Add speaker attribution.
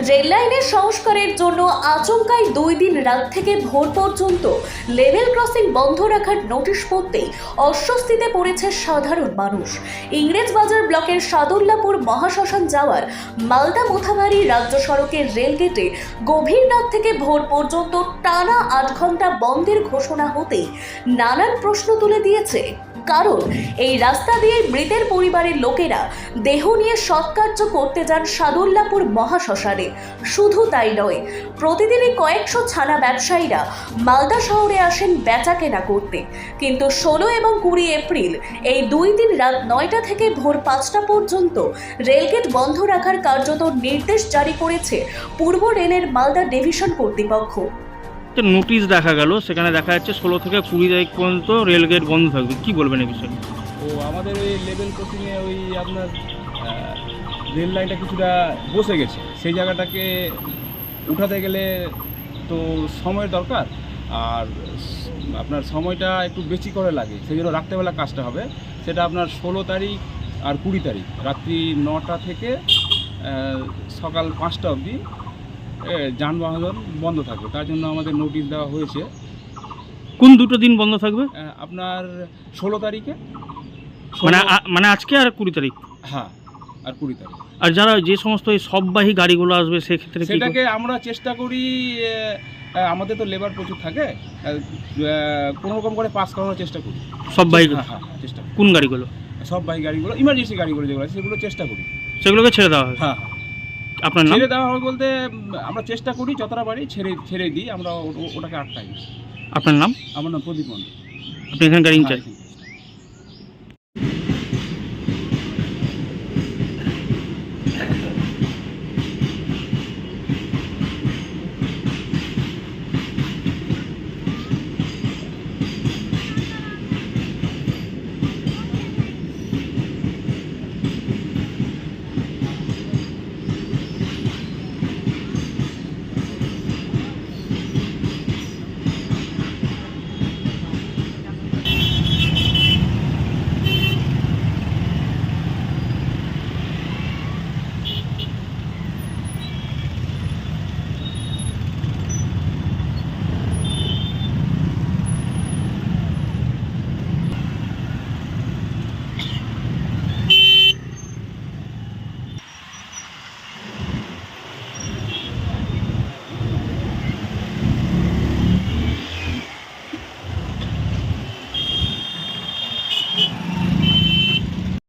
Speaker 1: Rail লাইনের সংস্কারের জন্য আচমকাই দুই দিন রাত থেকে ভোর পর্যন্ত লেভেল ক্রসিং বন্ধ রাখার নোটিশ পড়তেই অস্বস্তিতে পড়েছে সাধারণ মানুষ। ইংরেজবাজার ব্লকের সাদুল্লাপুর মহাশ্মশান যাওয়ার মালদা মোথাবাড়ি রাজ্য সড়কের রেলগেটে গভীর রাত থেকে ভোর পর্যন্ত টানা আট ঘণ্টা বন্ধের ঘোষণা হতেই নানান প্রশ্ন তুলে দিয়েছে কারণ, এই রাস্তা দিয়ে মৃতের পরিবারের লোকেরা দেহ নিয়ে সৎকার্য করতে যান সাদুল্লাপুর মহাশ্মশানে। শুধু তাই নয়, প্রতিদিনই কয়েকশো ছানা ব্যবসায়ীরা মালদা শহরে আসেন বেচা কেনা করতে। কিন্তু ষোলো এবং কুড়ি এপ্রিল, এই দুই দিন রাত নয়টা থেকে ভোর পাঁচটা পর্যন্ত রেলগেট বন্ধ রাখার কার্যত নির্দেশ জারি করেছে পূর্ব রেলের মালদা ডিভিশন কর্তৃপক্ষ।
Speaker 2: একটা নোটিশ দেখা গেল, সেখানে দেখা যাচ্ছে ষোলো থেকে কুড়ি তারিখ পর্যন্ত রেলগেট বন্ধ থাকবে। কি বলবেন এই বিষয়ে?
Speaker 3: তো আমাদের ওই লেভেল ক্রসিংয়ে ওই আপনার রেল লাইনটা কিছুটা বসে গেছে। সেই জায়গাটাকে উঠাতে গেলে তো সময়ের দরকার। আর আপনার সময়টা একটু বেশি করে লাগে, সেই জন্য রাত্রেবেলা কাজটা হবে। সেটা আপনার ষোলো তারিখ আর কুড়ি তারিখ, রাত্রি নটা থেকে সকাল পাঁচটা অবধি। যানবাহন বন্ধ থাকবে। তার জন্য আমাদের নোটিশ দেওয়া হয়েছে।
Speaker 2: কোন দুটো দিন বন্ধ থাকবে?
Speaker 3: আপনার ষোলো তারিখে।
Speaker 2: মানে মানে আজকে আর কুড়ি তারিখ?
Speaker 3: হ্যাঁ আর কুড়ি তারিখ।
Speaker 2: আর যারা যে সমস্ত এই সববাহী গাড়িগুলো আসবে সেক্ষেত্রে
Speaker 3: সেটাকে আমরা চেষ্টা করি আমাদের তো লেবার প্রচুর থাকে কোনো রকম করে পাস করানোর চেষ্টা করি।
Speaker 2: সববাহী
Speaker 3: হ্যাঁ হ্যাঁ হ্যাঁ, চেষ্টা
Speaker 2: কোন গাড়িগুলো?
Speaker 3: সব বাহি গাড়িগুলো ইমার্জেন্সি গাড়িগুলো যেগুলো আছে সেগুলো চেষ্টা করি।
Speaker 2: সেগুলোকে ছেড়ে দেওয়া হবে
Speaker 3: হ্যাঁ হ্যাঁ।
Speaker 2: আপনার নাম?
Speaker 3: ছেড়ে দেওয়া হবে বলতে আমরা চেষ্টা করি যতটা পারি ছেড়ে ছেড়ে দিই আমরা ওটাকে আটকাই।
Speaker 2: আপনার নাম?
Speaker 3: আমার নাম প্রদীপ মন্ডল।
Speaker 2: আপনি এখানকার ইনচার্জ
Speaker 3: হ্যাঁ,